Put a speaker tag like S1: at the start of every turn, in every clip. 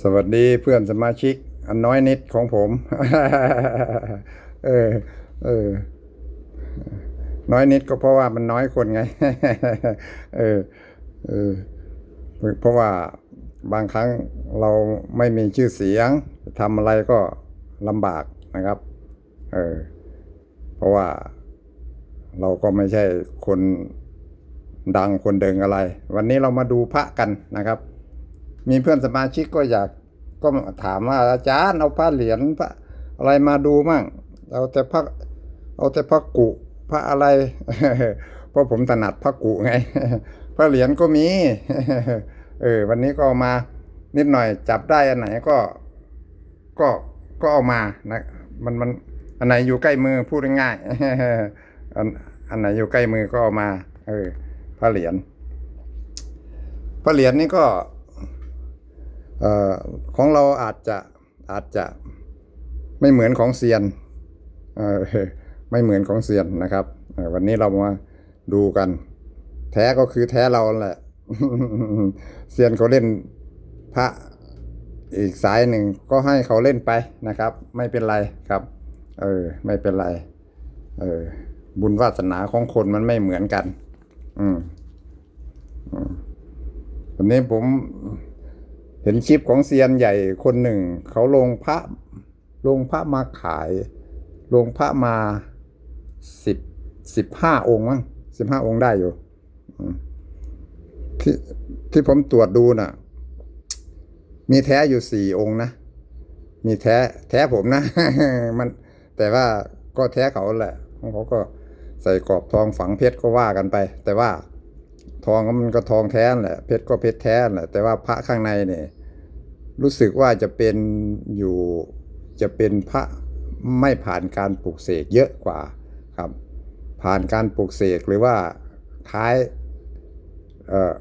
S1: สวัสดีเพื่อนสมาชิก อันน้อยนิดของผม เออ เออ น้อยนิดก็เพราะว่ามันน้อยคนไง เออ เออ เพราะว่าบางครั้งเราไม่มีชื่อเสียงทำอะไรก็ลำบากนะครับ เออ เพราะว่าเราก็ไม่ใช่คนดังคนเดิงอะไร วันนี้เรามาดูพระกันนะครับ มีเพื่อนสมาชิกก็อยากก็ถามว่าอาจารย์เอาพระเหรียญพระอะไรมาดูมั่งเอาแต่พระเอาแต่พระกุพระอะไร เพราะผมถนัดพระกุไง พระเหรียญก็มี เออ วันนี้ก็เอามานิดหน่อยจับได้อันไหนก็ ก็ก็เอามานะมันมันอันไหนอยู่ใกล้มือพูดง่ายอันอันไหนอยู่ใกล้มือก็เอามา เออ พระเหรียญพระเหรียญนี่ก็ ออของเราอาจจะอาจจะไม่เหมือนของเซียนไม่เหมือนของเซียนนะครับวันนี้เรามาดูกัน แท้ก็คือแท้เราแหละเซียนเขาเล่นพระอีกสายหนึ่งก็ให้เขาเล่นไปนะครับ ไม่เป็นไรครับ เออ ไม่เป็นไร เออ บุญวาสนาของคนมันไม่เหมือนกัน อืมวันนี้ผม เห็นคลิปของเซียนใหญ่คนหนึ่ง เขาลงพระลงพระมาขาย ลงพระมาสิบสิบห้าองค์มั้งสิบห้าองค์ได้อยู่ที่ที่ผมตรวจดูน่ะ มีแท้อยู่สี่องค์นะ มีแท้แท้ผมนะ มัน แต่ว่าก็แท้เขาแหละของเขาก็ใส่กรอบทองฝังเพชรก็ว่ากันไป แต่ว่า ทองก็มันก็ทองแท้นแหละเพชรก็เพชรแท้นแหละแต่ว่าพระข้างในเนี่ยรู้สึกว่าจะเป็นอยู่จะเป็นพระไม่ผ่านการปลูกเสกเยอะกว่าครับ ผ่านการปลูกเสกหรือว่าท้ายเอ่อ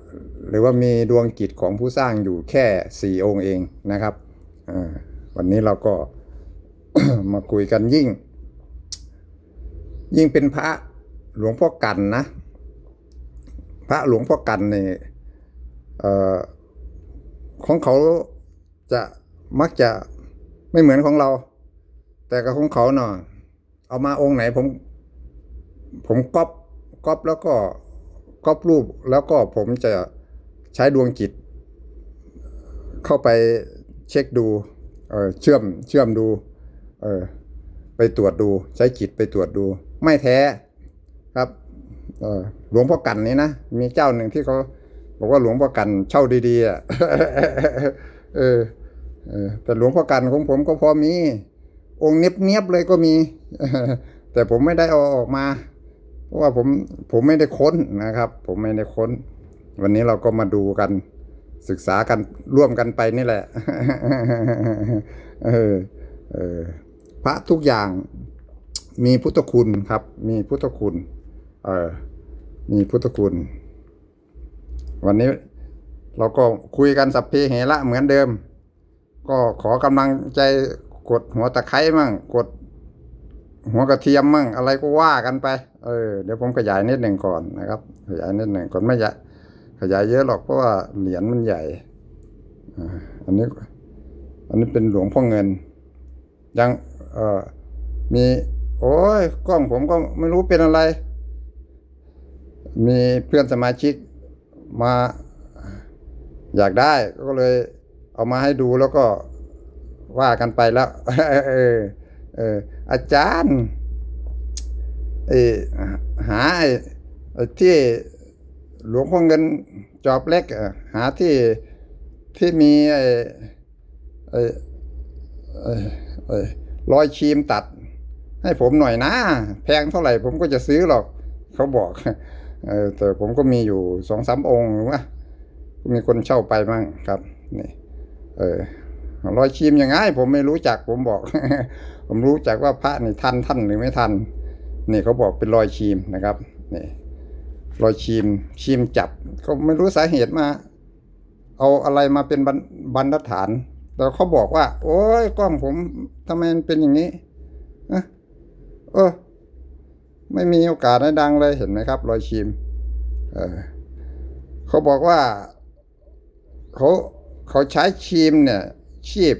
S1: หรือว่ามีดวงกิจของผู้สร้างอยู่แค่สี่องค์เองนะครับวันนี้เราก็มาคุยกันยิ่ง ยิ่งเป็นพระหลวงพ่อกันนะ ระหลวงพ่อกันเนี่ยของเขาจะมักจะไม่เหมือนของเรา แต่กับของเขาเนาะเอามาองค์ไหนผมผมก๊อปก๊อปแล้วก็ก๊อปรูปแล้วก็ผมจะใช้ดวงจิต เข้าไปเช็คดูเออเชื่อมเชื่อมดู เออไปตรวจดู ใช้จิตไปตรวจดู ไม่แท้ หลวงพ่อกันนี่นะมีเจ้าหนึ่งที่เขาบอกว่าหลวงพ่อกันเช่าดีๆอะเออเออแต่หลวงพ่อกันของผมก็พอมี องค์เนียบๆเลยก็มี แต่ผมไม่ได้เอาออกมา เพราะว่าผมผมไม่ได้ค้นนะครับ ผมไม่ได้ค้น วันนี้เราก็มาดูกัน ศึกษากันร่วมกันไปนี่แหละเออเออพระทุกอย่างมีพุทธคุณครับ มีพุทธคุณ เออ มีพุทธคุณ วันนี้เราก็คุยกันสัพเพเหระเหมือนเดิม ก็ขอกำลังใจกดหัวตะไคร้มั่งกดหัวกระเทียมมั่งอะไรก็ว่ากันไป เออ เดี๋ยวผมขยายนิดหนึ่งก่อนนะครับ ขยายนิดหนึ่งก่อนไม่ใหญ่ขยายเยอะหรอกเพราะว่าเหรียญมันใหญ่ออันนี้ อันนี้เป็นหลวงพ่อเงิน ยัง เออมี โอ้ยกล้องผมก็ไม่รู้เป็นอะไร มีเพื่อนสมาชิกมาอยากได้ก็เลยเอามาให้ดูแล้วก็ว่ากันไปแล้ว เออ เออ อาจารย์ไอหาไอ้ที่หลวงพ่อเงินจอบเล็กหาที่ที่มีไอ้ไอ้ไอ้รอยชีมตัด ให้ผมหน่อยนะ แพงเท่าไหร่ผมก็จะซื้อหรอก เขาบอก แต่ผมก็มีอยู่สองสามองค์ว่ามีคนเช่าไปมั่งครับนี่เออรอยชีมยังไงผมไม่รู้จักผมบอก ผมรู้จักว่าพระนี่ทันท่านหรือไม่ทันนี่เขาบอกเป็นรอยชีมนะครับนี่รอยชีมชีมจับก็ไม่รู้สาเหตุมา เอาอะไรมาเป็นบรรบรรทัดฐานแต่เขาบอกว่า โอ้ยกล้องผมทำไมมันเป็นอย่างนี้อะเออ ไม่มีโอกาสได้ดังเลยเห็นไหมครับ รอยชีมเออเขาบอกว่าเขาเขาใช้ชีมเนี่ย ชีพ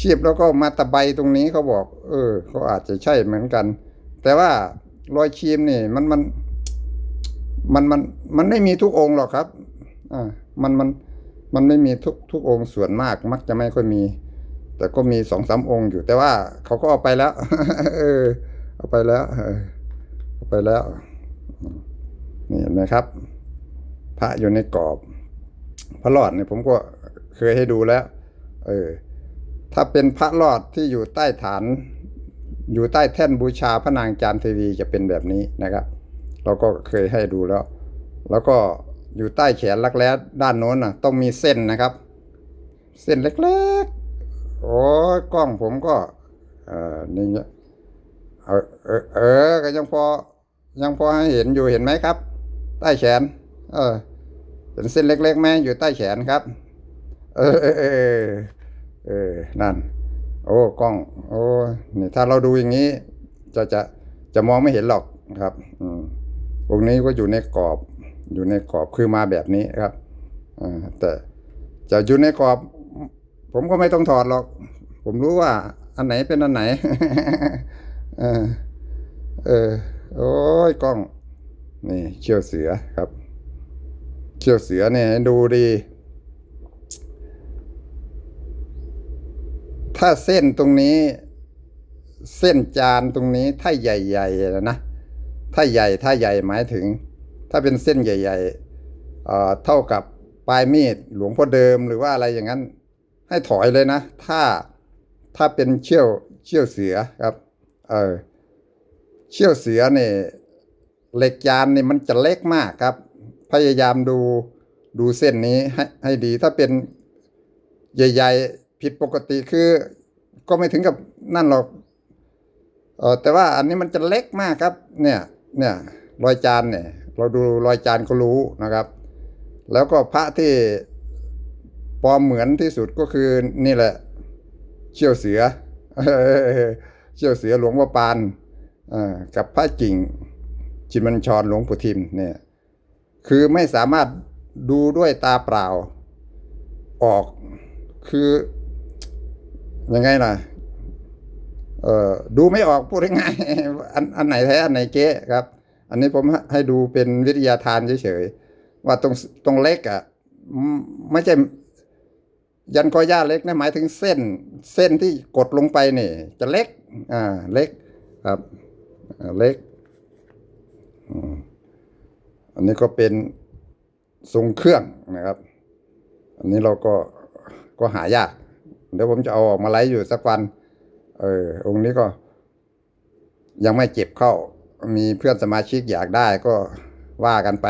S1: ชีพแล้วก็มาตะไบตรงนี้เขาบอก เออเขาอาจจะใช่เหมือนกัน แต่ว่ารอยชีมนี่ มันมัน มันมันมันไม่มีทุกองค์หรอกครับอ่ามันมันมันไม่มีทุกทุกองค์ส่วนมาก มักจะไม่ค่อยมี แต่ก็มีสองสามองค์อยู่ แต่ว่าเขาก็เอาไปแล้ว เออ เอาไปแล้วเออ ไปแล้ว นี่เห็นไหมครับ พระอยู่ในกรอบ พระรอดเนี่ยผมก็เคยให้ดูแล้ว เออ ถ้าเป็นพระรอดที่อยู่ใต้ฐาน อยู่ใต้แท่นบูชาพระนางจามเทวีจะเป็นแบบนี้นะครับ เราก็เคยให้ดูแล้ว แล้วก็อยู่ใต้แขนรักแร้ด้านโน้นน่ะต้องมีเส้นนะครับ เส้นเล็กๆ โอ้กล้องผมก็ เออนี่เนี่ย เออเออเออก็ยังพอ ยังพอให้เห็นอยู่เห็นไหมครับ ใต้แขน เออเห็นเส้นเล็กๆไหมอยู่ใต้แขนครับ เออเออเออเออนั่น โอ้กล้อง โอ้นี่ถ้าเราดูอย่างนี้ จะจะจะมองไม่เห็นหรอกครับ อืมองค์นี้ก็อยู่ในกรอบ อยู่ในกรอบคือมาแบบนี้ครับอ่าแต่จะอยู่ในกรอบ ผมก็ไม่ต้องถอดหรอก ผมรู้ว่าอันไหนเป็นอันไหน เออ เออ โอ้ยกล้อง นี่เชี่ยวเสือครับเชี่ยวเสือเนี่ยดูดี ถ้าเส้นตรงนี้ เส้นจานตรงนี้ถ้าใหญ่ๆนะ ถ้าใหญ่ถ้าใหญ่หมายถึง ถ้าเป็นเส้นใหญ่ๆเอ่อเท่ากับปลายมีดหลวงพ่อเดิมหรือว่าอะไรอย่างนั้น ให้ถอยเลยนะ ถ้าถ้าเป็นเชี่ยวเชี่ยวเสือครับ เออเชี่ยวเสือเนี่ยเหล็กยานนี่มันจะเล็กมากครับ พยายามดูดูเส้นนี้ให้ให้ดีถ้าเป็นใหญ่ๆผิดปกติคือ ก็ไม่ถึงกับนั่นหรอกเออแต่ว่าอันนี้มันจะเล็กมากครับ เนี่ยเนี่ยรอยจานเนี่ย เราดูรอยจานก็รู้นะครับ แล้วก็พระที่ปลอมเหมือนที่สุดก็คือนี่แหละ เชี่ยวเสือ เชี่ยวเสือหลวงพ่อปานกับพระกิ่งจินบัญชรหลวงปู่ทิมเนี่ยคือไม่สามารถดูด้วยตาเปล่าออกคือยังไงล่ะเออดูไม่ออกพูดง่ายอันอันไหนแท้อันไหนเก๊ครับ อันนี้ผมให้ดูเป็นวิทยาทานเฉยๆว่าตรงตรงเล็กอะไม่ใช่ยันกอย่าเล็กนะหมายถึงเส้น เส้นที่กดลงไปนี่ จะเล็ก อ่าเล็กครับอ่าเล็กอันนี้ก็เป็นทรงเครื่องนะครับ อันนี้เราก็ก็หายากเดี๋ยวผมจะเอาออกมาไลฟ์อยู่สักวัน เออองค์นี้ก็ ยังไม่เจ็บเข้า มีเพื่อนสมาชิกอยากได้ก็ว่ากันไป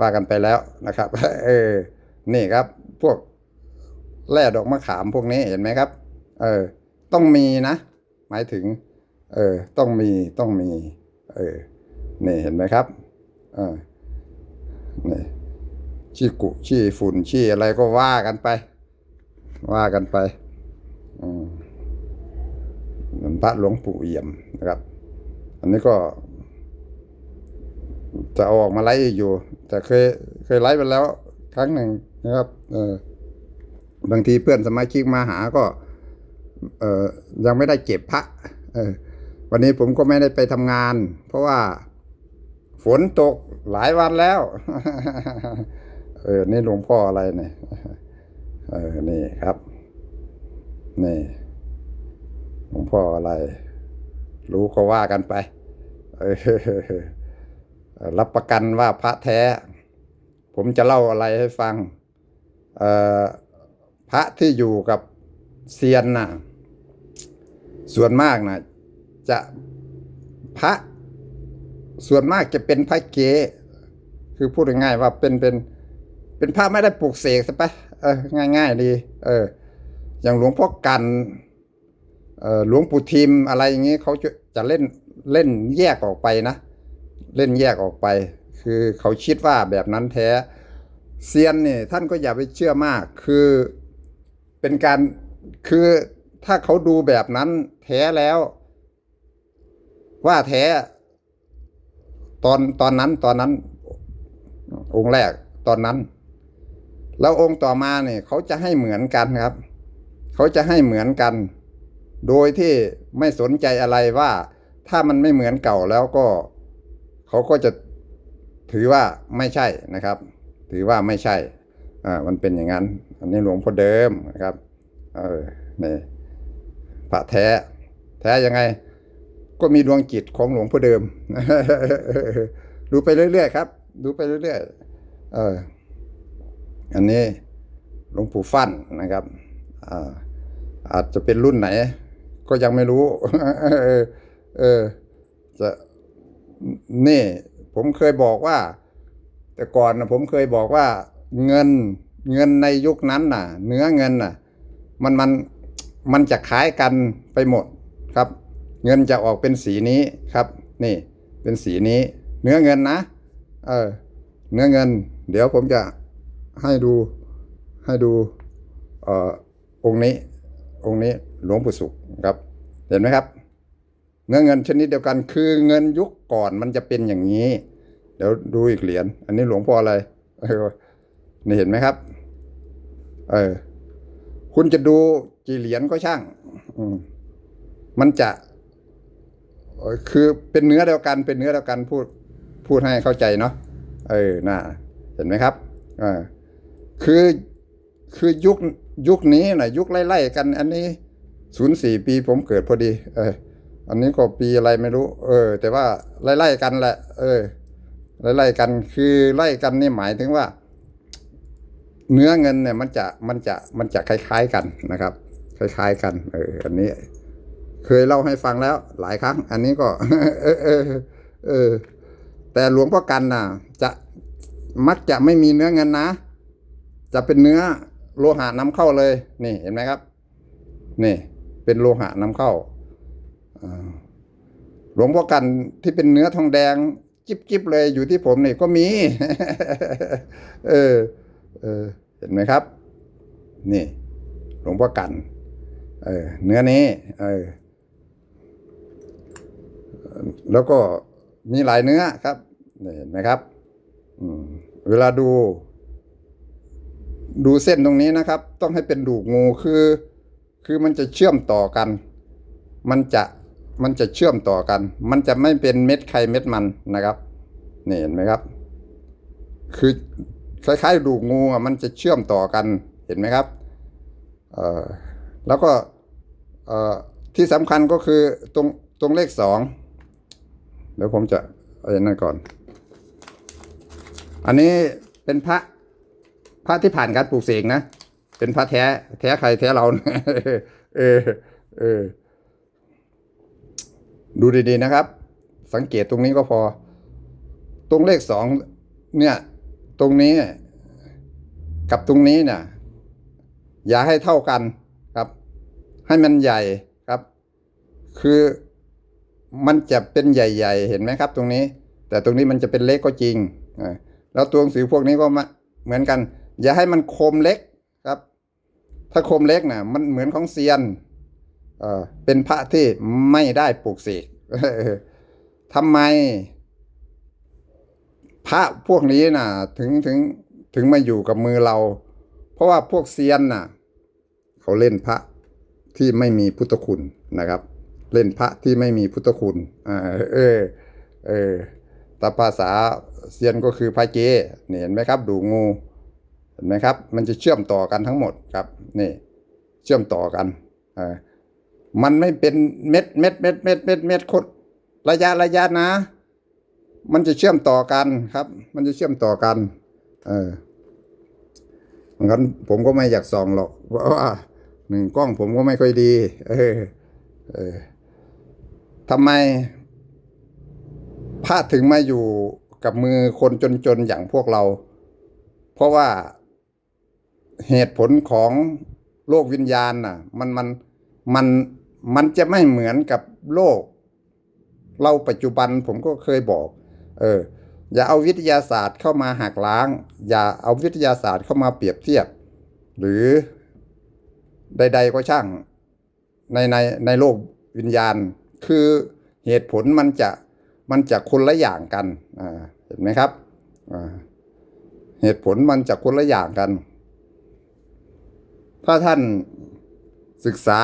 S1: ว่ากันไปแล้วนะครับ เออ นี่ครับ พวกแร่ดอกมะขามพวกนี้เห็นไหมครับ เออ ต้องมีนะ หมายถึง เออต้องมีต้องมี เออนี่เห็นไหมครับอ่านี่ชี้กุชี้ฝุ่นชี้อะไรก็ว่ากันไป ว่ากันไปอืมเหมือนพระหลวงปู่เอี่ยมนะครับ อันนี้ก็ จะออกมาไลฟ์อยู่ แต่เคยเคยไลฟ์ไปแล้วครั้งหนึ่งนะครับ เออบางทีเพื่อนสมาชิกมาหาก็ ยังไม่ได้เก็บพระวันนี้ผมก็ไม่ได้ไปทำงาน เพราะว่าฝนตกหลายวันแล้ว เออ นี่หลวงพ่ออะไรเนี่ย เออ นี่ครับ นี่หลวงพ่ออะไร รู้ก็ว่ากันไป เออ รับประกันว่าพระแท้ ผมจะเล่าอะไรให้ฟัง เออพระที่อยู่กับเซียนน่ะ ส่วนมากนะจะพระส่วนมากจะเป็นพระเกคือพูดง่ายๆว่าเป็นเป็น เป็นพระไม่ได้ปลูกเสกใช่ปะเออง่ายๆดีเออ อย่างหลวงพ่อกันเออหลวงปู่ทิมอะไรอย่างนี้เขาจะจะเล่นเล่นแยกออกไปนะ เล่นแยกออกไป คือเขาคิดว่าแบบนั้นแท้เซียนเนี่ยท่านก็อย่าไปเชื่อมาก คือเป็นการคือ ถ้าเขาดูแบบนั้นแท้แล้ว ว่าแท้ ตอนตอนนั้นตอนนั้น องค์แรกตอนนั้น แล้วองค์ต่อมาเนี่ยเขาจะให้เหมือนกันครับ เขาจะให้เหมือนกัน โดยที่ไม่สนใจอะไรว่าถ้ามันไม่เหมือนเก่าแล้วก็ เขาก็จะถือว่าไม่ใช่นะครับ ถือว่าไม่ใช่อ่ามันเป็นอย่างนั้น อันนี้หลวงพ่อเดิมนะครับ เออนี่ พระแท้ แท้ยังไง ก็มีดวงจิตของหลวงพ่อเดิม ดูไปเรื่อยๆครับ ดูไปเรื่อยๆเอออันนี้หลวงปู่ฟั่นนะครับอ่าอาจจะเป็นรุ่นไหน ก็ยังไม่รู้ เออจะนี่ ผมเคยบอกว่า แต่ก่อนนะผมเคยบอกว่า เงินเงินในยุคนั้นน่ะ เนื้อเงินน่ะ มันมัน มันจะคล้ายกันไปหมดครับ เงินจะออกเป็นสีนี้ครับ นี่เป็นสีนี้ เนื้อเงินนะ เออ เนื้อเงิน เดี๋ยวผมจะให้ดูให้ดูเอ่อองค์นี้ องค์นี้หลวงปู่สุขครับ เห็นไหมครับ เนื้อเงินชนิดเดียวกันคือเงินยุคก่อนมันจะเป็นอย่างนี้ เดี๋ยวดูอีกเหรียญอันนี้หลวงพ่ออะไรเออนี่เห็นไหมครับ เออ คุณจะดู กี่เหรียญก็ช่าง อืมมันจะคือเป็นเนื้อเดียวกัน เป็นเนื้อเดียวกันพูดพูดให้เข้าใจเนาะเออน่าเห็นไหมครับอ่าคือคือยุคยุคนี้นะยุคไล่ๆกัน อันนี้ศูนย์สี่ปีผมเกิดพอดี เออ อันนี้ก็ปีอะไรไม่รู้ เออ แต่ว่าไล่ๆกันแหละ เออไล่ๆกันคือไล่กันนี่หมายถึงว่า เนื้อเงินเนี่ยมันจะมันจะมันจะคล้าย ๆกันนะครับ คล้ายๆกัน เออ อันนี้ เคยเล่าให้ฟังแล้ว หลายครั้ง อันนี้ก็ เออเออเออ แต่หลวงพ่อกันน่ะ จะมักจะไม่มีเนื้อเงินนะ จะเป็นเนื้อโลหะนำเข้าเลย นี่เห็นไหมครับ นี่ เป็นโลหะนำเข้าอหลวงพ่อกันที่เป็นเนื้อทองแดง จิบๆเลยอยู่ที่ผมนี่ก็มี เออ เออ เห็นไหมครับ นี่ หลวงพ่อกัน เออเนื้อนี้เออแล้วก็มีหลายเนื้อครับเห็นไหมครับอืเวลาดู ดูเส้นตรงนี้นะครับ ต้องให้เป็นดูกงูคือ คือมันจะเชื่อมต่อกัน มันจะมันจะเชื่อมต่อกัน มันจะไม่เป็นเม็ดไข่เม็ดมันนะครับนี่เห็นไหมครับ คือคล้ายๆดูกงูอะมันจะเชื่อมต่อกันเห็นไหมครับ เอ่อ แล้วก็ที่สำคัญก็คือตรงตรงเลขสองเดี๋ยวผมจะไอ้นั่นก่อน อันนี้เป็นพระพระที่ผ่านการปลูกเสกนะ เป็นพระแท้แท้ใครแท้เรา เออเออดูดีๆนะครับ สังเกตตรงนี้ก็พอ ตรงเลขสองเนี่ย ตรงนี้กับตรงนี้เนี่ยอย่าให้เท่ากัน ให้มันใหญ่ครับ คือมันจะเป็นใหญ่ๆ เห็นไหมครับ ตรงนี้ แต่ตรงนี้มันจะเป็นเล็กก็จริงแล้วตัวหนังสือพวกนี้ก็มาเหมือนกัน อย่าให้มันคมเล็กครับ ถ้าคมเล็กนะมันเหมือนของเซียนเอ่อเป็นพระที่ไม่ได้ปลูกเสกทำไม พระพวกนี้น่ะ ถึงถึงถึงมาอยู่กับมือเรา เพราะว่าพวกเซียนน่ะ เขาเล่นพระ ที่ไม่มีพุทธคุณนะครับ เล่นพระที่ไม่มีพุทธคุณอ่าเออเออต่ภาษาเซียนก็คือพระเจนี่เห็นไหมครับ ดูงูเห็นไหมครับ มันจะเชื่อมต่อกันทั้งหมดครับนี่เชื่อมต่อกันอ่ามันไม่เป็นเม็ดเม็ดเม็ดเม็ดเม็ดเม็ดคดระยะระยะนะ มันจะเชื่อมต่อกันครับ มันจะเชื่อมต่อกัน เอองั้นผมก็ไม่อยากส่องหรอกว่า หนึ่งกล้องผมก็ไม่ค่อยดี เออ เออทำไมพระถึงมาอยู่กับมือคนจนๆอย่างพวกเรา เพราะว่าเหตุผลของโลกวิญญาณน่ะ มันมันมันมันจะไม่เหมือนกับโลก เราปัจจุบันผมก็เคยบอก เออ อย่าเอาวิทยาศาสตร์เข้ามาหักล้าง อย่าเอาวิทยาศาสตร์เข้ามาเปรียบเทียบ หรือ ใด ๆ ก็ช่างในในในโลกวิญญาณ คือเหตุผลมันจะมันจะคนละอย่างกันเห็นไหมครับเหตุผลมันจะคนละอย่างกัน ถ้าท่านศึกษา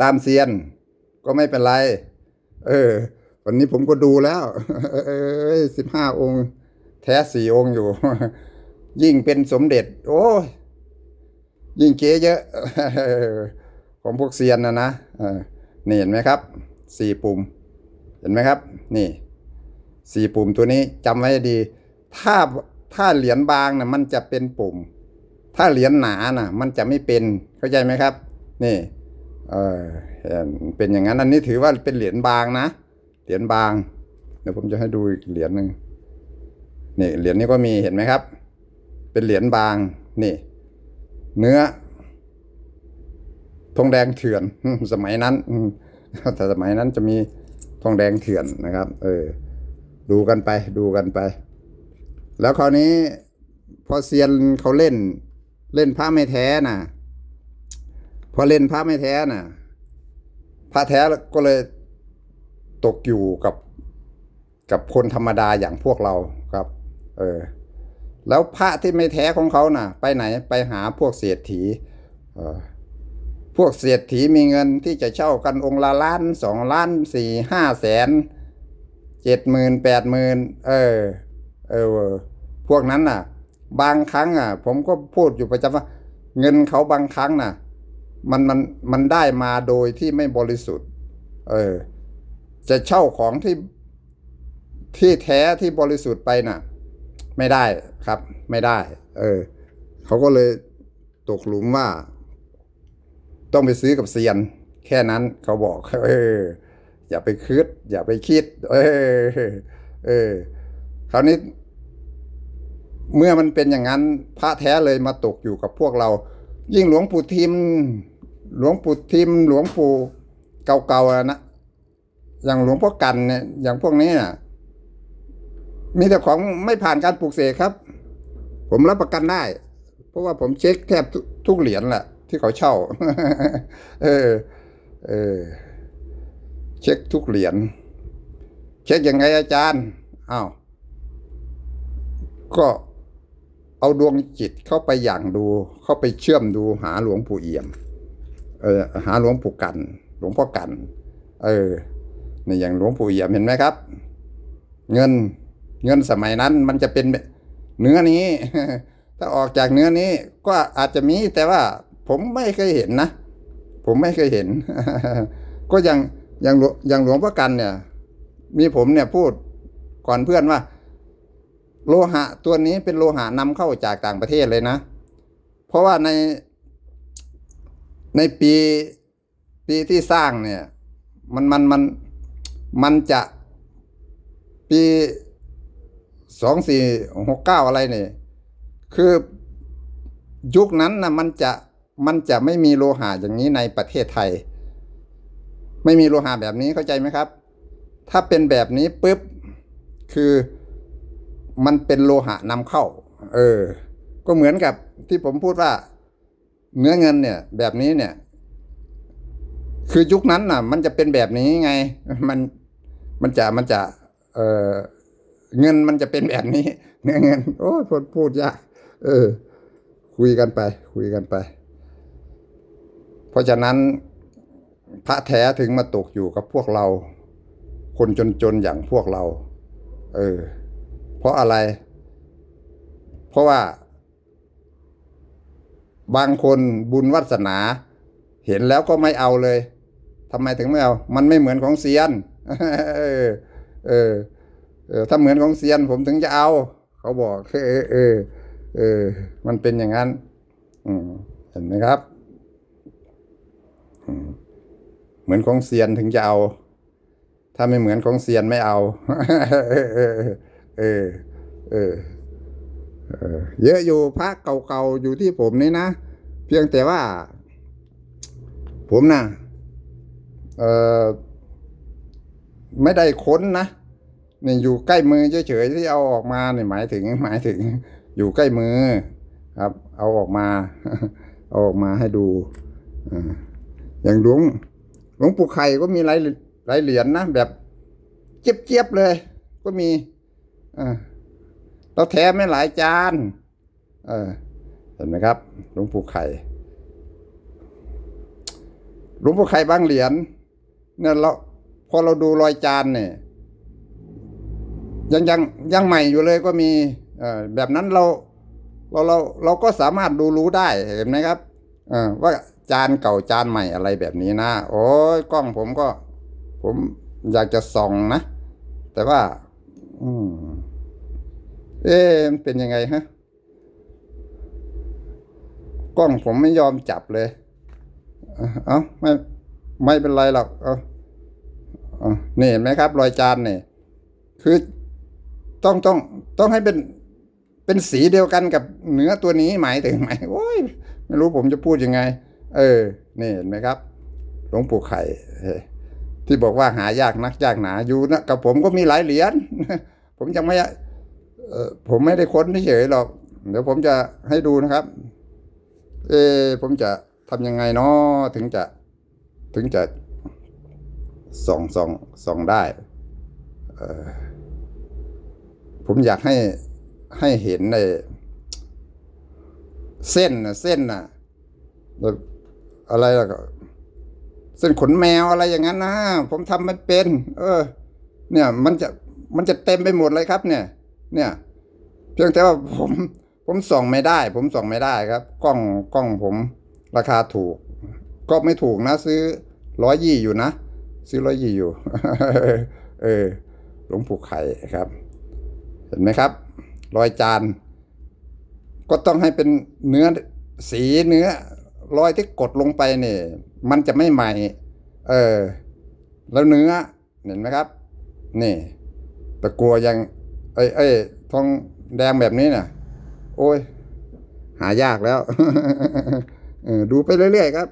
S1: ตามเซียนก็ไม่เป็นไร เออ วันนี้ผมก็ดูแล้ว เอ้ยสิบห้าองค์ แท้สี่องค์อยู่ ยิ่งเป็นสมเด็จ โอ้ ยิ่งเก๋เยอะของพวกเซียนนะนะเนี่เห็นไหมครับสี่ปุ่ม เห็นไหมครับ นี่สี่ปุ่มตัวนี้จำไว้ดี ถ้าถ้าเหรียญบางนะมันจะเป็นปุ่ม ถ้าเหรียญหนาน่ะ มันจะไม่เป็นเข้าใจไหมครับ นี่ เออเห็นเป็นอย่างนั้นอันนี้ถือว่าเป็นเหรียญบางนะเหรียญบาง เดี๋ยวผมจะให้ดูอีกเหรียญหนึ่งนี่เหรียญนี้ก็มีเห็นไหมครับ เป็นเหรียญบางนี่ เนื้อทองแดงเถื่อนสมัยนั้นแต่สมัยนั้นจะมีทองแดงเถื่อนนะครับ เออ ดูกันไปดูกันไป แล้วคราวนี้ พอเซียนเขาเล่น เล่นพระไม่แท้น่ะ พอเล่นพระไม่แท้น่ะพระแท้ก็เลยตกอยู่กับกับคนธรรมดาอย่างพวกเราครับ เออ แล้วพระที่ไม่แท้ของเขาน่ะ ไปไหนไปหาพวกเศรษฐีพวกเศรษฐีมีเงินที่จะเช่ากันองค์ละล้านสองล้านสี่ห้าแสนเจ็ดหมื่นแปดหมื่นเออ เออ พวกนั้นน่ะ บางครั้งอะ ผมก็พูดอยู่ประจำว่า เงินเขาบางครั้งน่ะ มันมันมันได้มาโดยที่ไม่บริสุทธิ์ เออ จะเช่าของที่ที่แท้ที่บริสุทธิ์ไปน่ะ ไม่ได้ครับ ไม่ได้ เออเขาก็เลยตกหลุมว่า ต้องไปซื้อกับเซียน แค่นั้นเขาบอก เออ อย่าไปคิดอย่าไปคิด เออ เออคราวนี้ เมื่อมันเป็นอย่างนั้น พระแท้เลยมาตกอยู่กับพวกเรา ยิ่งหลวงปู่ทิม หลวงปู่ทิม หลวงปู่เก่าๆนะอย่างหลวงพ่อกันเนี่ยอย่างพวกนี้น่ะ มีแต่ของไม่ผ่านการปลูกเสกครับ ผมรับประกันได้ เพราะว่าผมเช็คแทบทุกเหรียญแหละที่เขาเช่า เออ เออ เช็คทุกเหรียญ เช็คยังไงอาจารย์อ้าวก็เอาดวงจิตเข้าไปอย่างดู เข้าไปเชื่อมดูหาหลวงปู่เอี่ยม เออ หาหลวงปู่กัน หลวงพ่อกัน เออในอย่างหลวงปู่เอี่ยมเห็นไหมครับ เงิน เงินสมัยนั้นมันจะเป็นเนื้อนี้ ถ้าออกจากเนื้อนี้ก็อาจจะมีแต่ว่าผมไม่เคยเห็นนะ ผมไม่เคยเห็น ก็ย่างย่างหลวงอย่างหลวงพ่อกันเนี่ย มีผมเนี่ยพูดก่อนเพื่อนว่า โลหะตัวนี้เป็นโลหะนำเข้าจากต่างประเทศเลยนะ เพราะว่าในในปีปีที่สร้างเนี่ย มันมันมันมันจะปี สองสี่หกเก้าอะไรเนี่ยคือยุคนั้นนะมันจะมันจะไม่มีโลหะอย่างนี้ในประเทศไทย ไม่มีโลหะแบบนี้เข้าใจไหมครับ ถ้าเป็นแบบนี้ปุ๊บคือมันเป็นโลหะนำเข้า เออ ก็เหมือนกับที่ผมพูดว่า เนื้อเงินเนี่ย แบบนี้เนี่ย คือยุคนั้นน่ะ มันจะเป็นแบบนี้ไง มันมันจะมันจะ เออ เงินมันจะเป็นแบบนี้ เนื้อเงิน โอ้ยพูดพูดยากเออ คุยกันไป คุยกันไป เพราะฉะนั้น พระแท้ถึงมาตกอยู่กับพวกเรา คนจนๆอย่างพวกเรา เออ เพราะอะไร เพราะว่า บางคนบุญวัสนา เห็นแล้วก็ไม่เอาเลยทำไมถึงไม่เอา มันไม่เหมือนของเซียน เออ เออ เออถ้าเหมือนของเซียนผมถึงจะเอา เขาบอกเออเออเออ มันเป็นอย่างนั้น อืมเห็นไหมครับเหมือนของเซียนถึงจะเอา ถ้าไม่เหมือนของเซียนไม่เอา เออ เออ เออ เออ เยอะอยู่พระเก่าๆอยู่ที่ผมนี่นะ เพียงแต่ว่า ผมนะเออไม่ได้ค้นนะ นี่อยู่ใกล้มือเฉยๆที่เอาออกมาเนี่ยหมายถึงหมายถึง อยู่ใกล้มือครับ เอาออกมา เอาออกมาให้ดูออย่างหลวงหลวงปู่ไข่ก็มีหลายหลายเหรียญนะแบบเจี๊ยบๆเลย ก็มีเราแถมไม่หลายจานเออเห็นไหมครับหลวงปู่ไข่หลวงพ่ไข่บางเหรียญเนี่ยเราพอเราดูรอยจานเนี่ย ยังยังยังใหม่อยู่เลยก็มีเอ่อแบบนั้นเราเราเราเราก็สามารถดูรู้ได้เห็นไหมครับเออว่าจานเก่าจานใหม่อะไรแบบนี้นะ โอ้ยกล้องผมก็ ผมอยากจะส่องนะ แต่ว่า อืม เอ๊ะมันเป็นยังไงฮะกล้องผมไม่ยอมจับเลย เอาเอาไม่ไม่เป็นไรหรอก เอาเอานี่เห็นไหมครับ รอยจานเนี่ยคือ ต้องต้องต้องให้เป็นเป็นสีเดียวกันกับเนื้อตัวนี้หมายถึงไหมโอ้ยไม่รู้ผมจะพูดยังไง เออ นี่เห็นไหมครับ หลวงปู่ไข่ที่บอกว่าหายากนักยากหนาอยู่นะกับผมก็มีหลายเหรียญผมยังไม่เออผมไม่ได้ค้นเฉยหรอก เดี๋ยวผมจะให้ดูนะครับ เออผมจะทำยังไงเนาะถึงจะถึงจะส่องส่องส่องได้ เออ ผมอยากให้ให้เห็นในเส้นนะเส้นนะอะไรล่ะก็เส้นขนแมวอะไรอย่างนั้นนะผมทำมันเป็น เออ เนี่ย มันจะมันจะเต็มไปหมดเลยครับ เนี่ย เนี่ย เพียงแต่ว่าผม ผมส่องไม่ได้ ผมส่องไม่ได้ครับ กล้องกล้องผม ราคาถูก ก็ไม่ถูกนะ ซื้อร้อยยี่อยู่นะ ซื้อร้อยยี่อยู่ เออหลวงปู่ไข่ครับ เห็นไหมครับ รอยจานก็ต้องให้เป็นเนื้อสีเนื้อรอยที่กดลงไปเนี่ยมันจะไม่ใหม่ เออ แล้วเนื้อเห็นไหมครับ นี่ตะกัวยัง เอ้ยเอ้ยทองแดงแบบนี้น่ะ โอ้ย หายากแล้วออดูไปเรื่อยๆครับ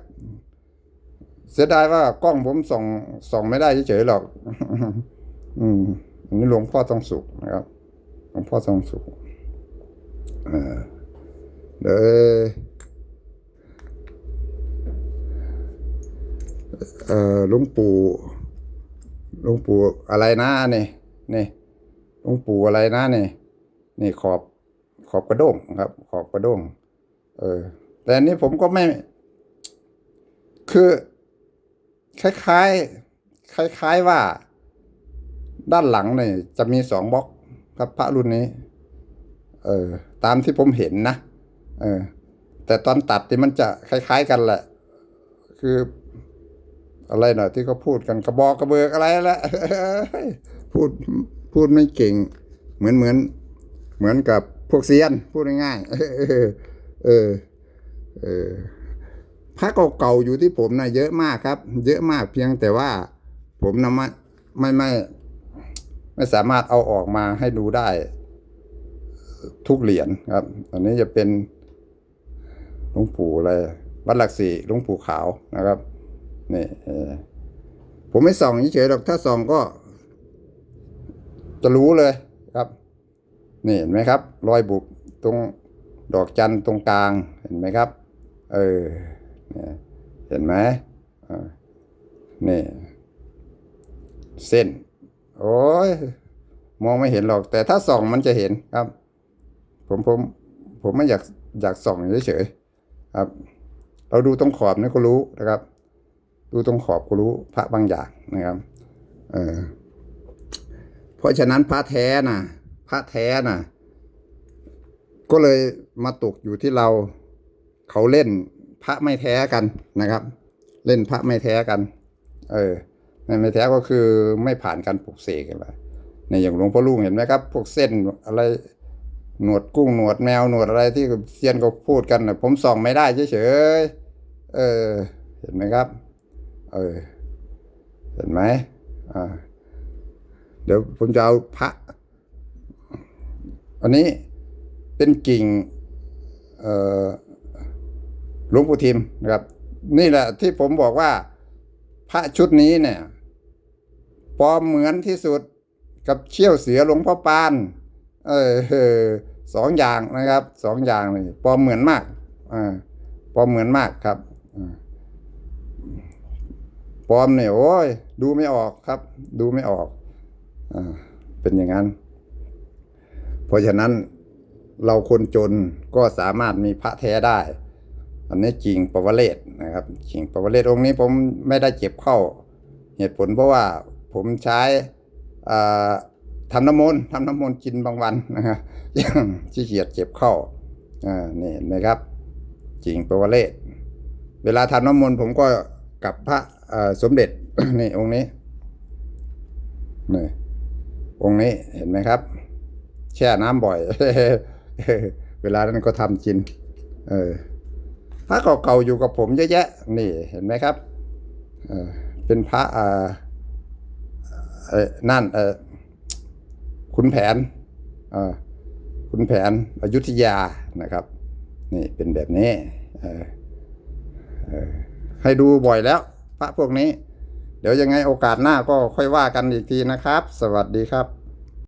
S1: เสียดายว่ากล้องผมส่องส่องไม่ได้เฉยๆหรอก อืมอันนี้หลวงพ่อทองสุขนะครับ หลวงพ่อทองสุขเออเดี๋ยวเออลวงปู่ลวงปู่อะไรนะนี่นี่ลวงปู่อะไรนะนี่นี่ขอบขอบกระด้งครับ ขอบกระด้งเออ แต่อันนี้ผมก็ไม่ คือ คล้ายๆ คล้าย ๆว่า ด้านหลังเนี่ยจะมีสองบล็อก ครับพระรุ่นนี้ เออ ตามที่ผมเห็นนะ เออ แต่ตอนตัดนี่มันจะคล้าย ๆ กันแหละ คือ อะไรหน่อยที่เขาพูดกันกระบอกกระเบือกอะไรแหละพูดพูดไม่เก่ง เหมือนเหมือน เหมือนกับพวกเซียน พูดง่ายๆเออ เออ เออพระเก่าๆอยู่ที่ผมนะเยอะมากครับ เยอะมากเพียงแต่ว่า ผมนะไม่ไม่ไม่ ไม่สามารถเอาออกมาให้ดูได้ ทุกเหรียญครับ อันนี้จะเป็นหลวงปู่อะไรวัดหลักสี่หลวงปู่ขาวนะครับนี่ผมไม่ส่องเฉยๆหรอกถ้าส่องก็ จะรู้เลยครับ นี่เห็นไหมครับ รอยบุบตรงดอกจันตรงกลางเห็นไหมครับ เออเห็นไหมนี่ เส้น โอ้ยมองไม่เห็นหรอก แต่ถ้าส่องมันจะเห็นครับ ผมผม ผมไม่อยากอยากส่องเฉยๆครับ เราดูตรงขอบนี่ก็รู้นะครับ ดูตรงขอบก็รู้พระบางอย่างนะครับ เออเพราะฉะนั้นพระแท้น่ะ พระแท้น่ะ ก็เลยมาตกอยู่ที่เราเขาเล่นพระไม่แท้กันนะครับ เล่นพระไม่แท้กัน เออ ไม่แท้ก็คือไม่ผ่านการปลุกเสกอะไรในอย่างหลวงพ่อลุงเห็นไหมครับ พวกเส้นอะไรหนวดกุ้งหนวดแมวหนวดอะไรที่เซียนก็พูดกันนะผมส่องไม่ได้เฉยๆเออ เห็นไหมครับ เออ เห็นไหมอ่าเดี๋ยวผมจะเอาพระอันนี้เป็นกิ่งเอ่อหลวงปู่ทิมนะครับ นี่แหละที่ผมบอกว่าพระชุดนี้เนี่ย ปลอมเหมือนที่สุดกับเชี่ยวเสือหลวงพ่อปาน เออสองอย่างนะครับสองอย่างเลยปลอมเหมือนมากอ่าปลอมเหมือนมากครับปลอมเนี่ยโอ้ยดูไม่ออกครับ ดูไม่ออกอ่าเป็นอย่างนั้น เพราะฉะนั้นเราคนจนก็สามารถมีพระแท้ได้ อันนี้จริงปวเรศนะครับจริงปวเรศองค์นี้ผมไม่ได้เจ็บเข้า เหตุผลเพราะว่า ผมใช้ทำน้ำมนต์ทำน้ำมนต์กินบางวันนะฮะยังขี้เกียจเจ็บเข้าอ่านี่เห็นไหมครับ จริงปวเรศเวลาทำน้ำมนต์ผมก็กับพระสมเด็จนี่องค์นี้นี่องค์นี้เห็นไหมครับ แช่น้ำบ่อย เวลานั้นก็ทำกิน เออพระเก่าๆอยู่กับผมเยอะแยะ นี่เห็นไหมครับ เออเป็นพระอ่า เออนั่นเออขุนแผนเออขุนแผนอยุธยานะครับ นี่เป็นแบบนี้เออเออให้ดูบ่อยแล้ว พระพวกนี้ เดี๋ยวยังไงโอกาสหน้าก็ค่อยว่ากันอีกทีนะครับ สวัสดีครับ